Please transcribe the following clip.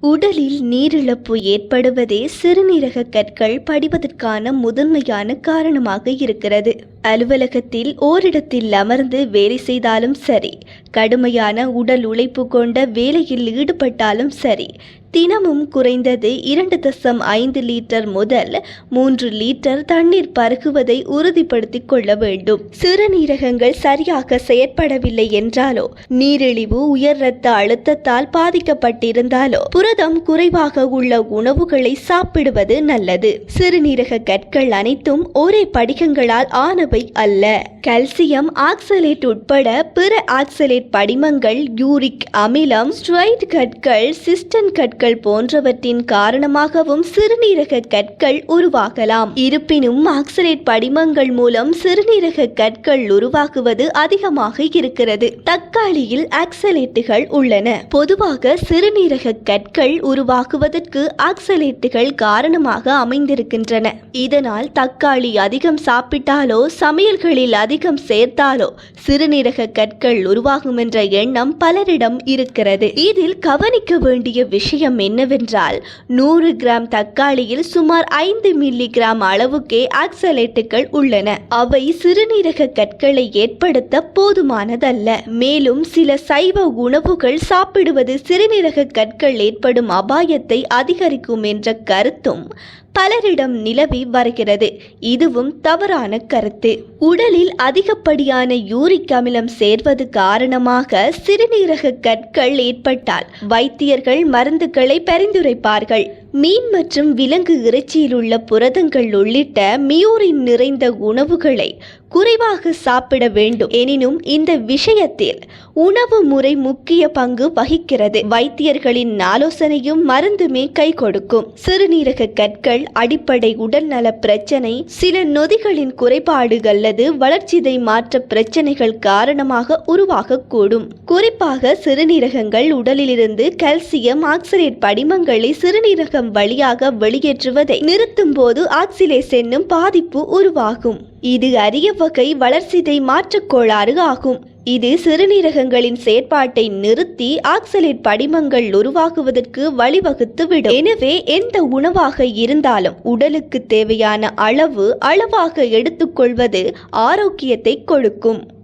உடலில் நீரிழப்பு ஏற்படுவதே சிறுநீரக கற்கள் படிவதற்கான முதன்மையான காரணமாக இருக்கிறது. அலுவலகத்தில் ஓரிடத்தில் அமர்ந்து வேலை செய்தாலும் சரி கடுமையான உடல் உழைப்பு கொண்ட வேலையில் ஈடுபட்டாலும் சரி தினமும் குறைந்தது இரண்டு தசம் ஐந்து லிட்டர் முதல் மூன்று லிட்டர் தண்ணீர் பருகுவதை உறுதிப்படுத்திக் கொள்ள வேண்டும். சிறுநீரகங்கள் சரியாக செயற்படவில்லை என்றாலோ நீரிழிவு உயர் இரத்த அழுத்தத்தால் பாதிக்கப்பட்டிருந்தாலோ புரதம் குறைவாக உள்ள உணவுகளை சாப்பிடுவது நல்லது. சிறுநீரக கற்கள் அனைத்தும் ஒரே படிகங்களால் ஆன ஆனவை அல்ல. கல்சியம் ஆக்சலேட் உட்பட பிற ஆக்சலேட் படிமங்கள் யூரிக் அமிலம் ஸ்ட்ரைட் கற்கள் சிஸ்டன் கற்கள் போன்றவற்றின் காரணமாகவும் சிறுநீரக கற்கள் உருவாகலாம். இருப்பினும் ஆக்சலேட் படிமங்கள் மூலம் சிறுநீரக கற்கள் உருவாகுவது அதிகமாக இருக்கிறது. தக்காளியில் ஆக்சலேட்டுகள் உள்ளன. பொதுவாக சிறுநீரக கற்கள் உருவாகுவதற்கு ஆக்சலேட்டுகள் காரணமாக அமைந்திருக்கின்றன. இதனால் தக்காளி அதிகம் சாப்பிட்டாலோ சமையல்களில் அதிகம் சேர்த்தாலோ சிறுநீரக கற்கள் உருவாகும் என்ற எண்ணம் பலரிடம் இருக்கிறது. இதில் கவனிக்க வேண்டிய விஷயம் என்னவென்றால் நூறு கிராம் தக்காளியில் சுமார் ஐந்து மில்லி கிராம் அளவுக்கே ஆக்சலேட்டுகள் உள்ளன. அவை சிறுநீரக கற்களை ஏற்படுத்த போதுமானதல்ல. மேலும் சில சைவ உணவுகள் சாப்பிடுவது சிறுநீரக கற்கள் ஏற்படும் அபாயத்தை அதிகரிக்கும் என்ற கருத்தும் பலரிடம் நிலவி வருகிறது. இதுவும் தவறான கருத்து. உடலில் அதிகப்படியான யூரிக் அமிலம் சேர்வது காரணமாக சிறுநீரக கற்கள் ஏற்பட்டால் வைத்தியர்கள் மருந்துகளை பரிந்துரைப்பார்கள். மீன் மற்றும் விலங்கு இறைச்சியில் உள்ள புரதங்கள் உள்ளிட்ட மியூரின் நிறைந்த உணவுகளை குறைவாக சாப்பிட வேண்டும். எனினும் இந்த விஷயத்தில் உணவு முறை முக்கிய பங்கு வகிக்கிறது. வைத்தியர்களின் ஆலோசனையும் மருந்துமே கை கொடுக்கும். சிறுநீரக கற்கள் அடிப்படை உடல்நல பிரச்சனை சில நொதிகளின் குறைபாடு அல்லது வளர்ச்சிதை மாற்ற பிரச்சனைகள் காரணமாக உருவாகக்கூடும். குறிப்பாக சிறுநீரகங்கள் உடலிலிருந்து கல்சியம் ஆக்சலேட் படிமங்களை சிறுநீரக சிறுநீரகம் வழியாக வெளியேற்றுவதை நிறுத்தும் போது ஆக்சிலேஸ் என்னும் பாதிப்பு உருவாகும். இது அரிய வகை வளர்சிதை மாற்றக் கோளாறு ஆகும். இது சிறுநீரகங்களின் செயற்பாட்டை நிறுத்தி ஆக்சலேட் படிமங்கள் உருவாகுவதற்கு வழிவகுத்துவிடும் எனவே எந்த உணவாக இருந்தாலும் உடலுக்கு தேவையான அளவு அளவாக எடுத்துக்கொள்வது ஆரோக்கியத்தை கொடுக்கும்.